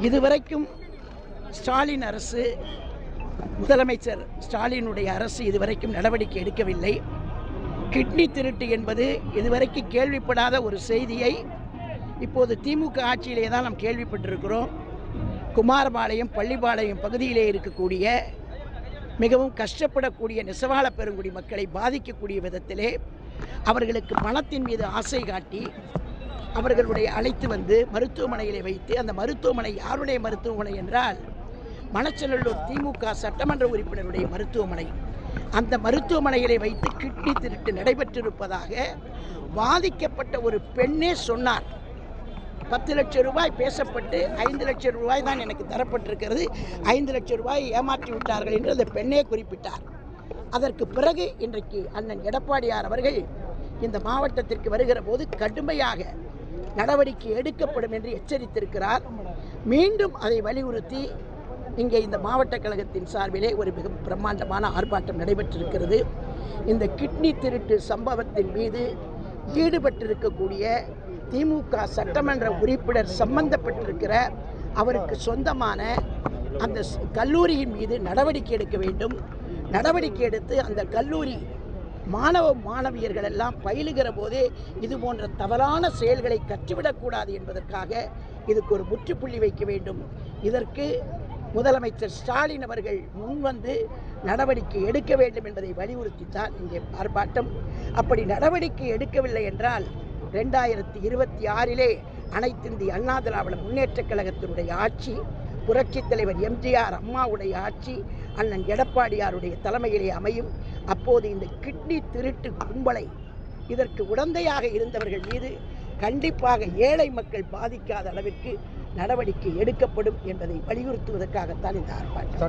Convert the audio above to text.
இதுவரைக்கும் ஸ்டாலின் அரசு முதலமைச்சர் ஸ்டாலினுடைய அரசு இதுவரைக்கும் நடவடிக்கை எடுக்கவில்லை. கிட்னி திருட்டு என்பது இதுவரைக்கும் கேள்விப்படாத ஒரு செய்தியை இப்போது திமுக ஆட்சியிலே தான் நாம் கேள்விப்பட்டிருக்கிறோம். குமாரபாளையம் பள்ளிப்பாளையம் பகுதியிலே இருக்கக்கூடிய மிகவும் கஷ்டப்படக்கூடிய நெசவாள பெருங்குடி மக்களை பாதிக்கக்கூடிய விதத்திலே அவர்களுக்கு பணத்தின் மீது ஆசை காட்டி அவர்களுடைய அழைத்து வந்து மருத்துவமனையிலே வைத்து அந்த மருத்துவமனை யாருடைய மருத்துவமனை என்றால் மணச்சநல்லூர் திமுக சட்டமன்ற உறுப்பினருடைய மருத்துவமனை. அந்த மருத்துவமனையிலே வைத்து கிட்னி திருட்டு நடைபெற்றிருப்பதாக பாதிக்கப்பட்ட ஒரு பெண்ணே சொன்னார். பத்து லட்சம் ரூபாய் பேசப்பட்டு ஐந்து லட்சம் ரூபாய் தான் எனக்கு தரப்பட்டிருக்கிறது. ஐந்து லட்சம் ரூபாய் ஏமாற்றி விட்டார்கள் என்று அந்த பெண்ணே குறிப்பிட்டார். அதற்கு பிறகு இன்றைக்கு அண்ணன் எடப்பாடியார் அவர்கள் இந்த மாவட்டத்திற்கு வருகிற போது கடுமையாக நடவடிக்கை எடுக்கப்படும் என்று எச்சரித்திருக்கிறார். மீண்டும் அதை வலியுறுத்தி இங்கே இந்த மாவட்ட கழகத்தின் சார்பிலே ஒரு மிக பிரம்மாண்டமான ஆர்ப்பாட்டம் நடைபெற்றிருக்கிறது. இந்த கிட்னி திருட்டு சம்பவத்தின் மீது ஈடுபட்டிருக்கக்கூடிய திமுக சட்டமன்ற உறுப்பினர் சம்பந்தப்பட்டிருக்கிற அவருக்கு சொந்தமான அந்த ஸ்- கல்லூரியின் மீது நடவடிக்கை எடுக்க வேண்டும். நடவடிக்கை எடுத்து அந்த கல்லூரி மாணவ மாணவியர்கள் எல்லாம் பயிலுகிற போதே இது போன்ற தவறான செயல்களை கற்றுவிடக்கூடாது என்பதற்காக இதுக்கு ஒரு முற்றுப்புள்ளி வைக்க வேண்டும். இதற்கு முதலமைச்சர் ஸ்டாலின் அவர்கள் முன்வந்து நடவடிக்கை எடுக்க வேண்டும் என்பதை வலியுறுத்தித்தான் இங்கே ஆர்ப்பாட்டம். அப்படி நடவடிக்கை எடுக்கவில்லை என்றால் ரெண்டாயிரத்தி இருபத்தி ஆறிலே அனைத்திந்திய அண்ணா திராவிட முன்னேற்றக் கழகத்தினுடைய ஆட்சி புரட்சித் தலைவர் எம்ஜிஆர் அம்மாவுடைய ஆட்சி அண்ணன் எடப்பாடியாருடைய தலைமையிலே அமையும். அப்போது இந்த கிட்னி திருட்டு கும்பலை இதற்கு உடந்தையாக இருந்தவர்கள் மீது கண்டிப்பாக ஏழை மக்கள் பாதிக்காத அளவிற்கு நடவடிக்கை எடுக்கப்படும் என்பதை வலியுறுத்துவதற்காகத்தான் இந்த ஆர்ப்பாட்டம்.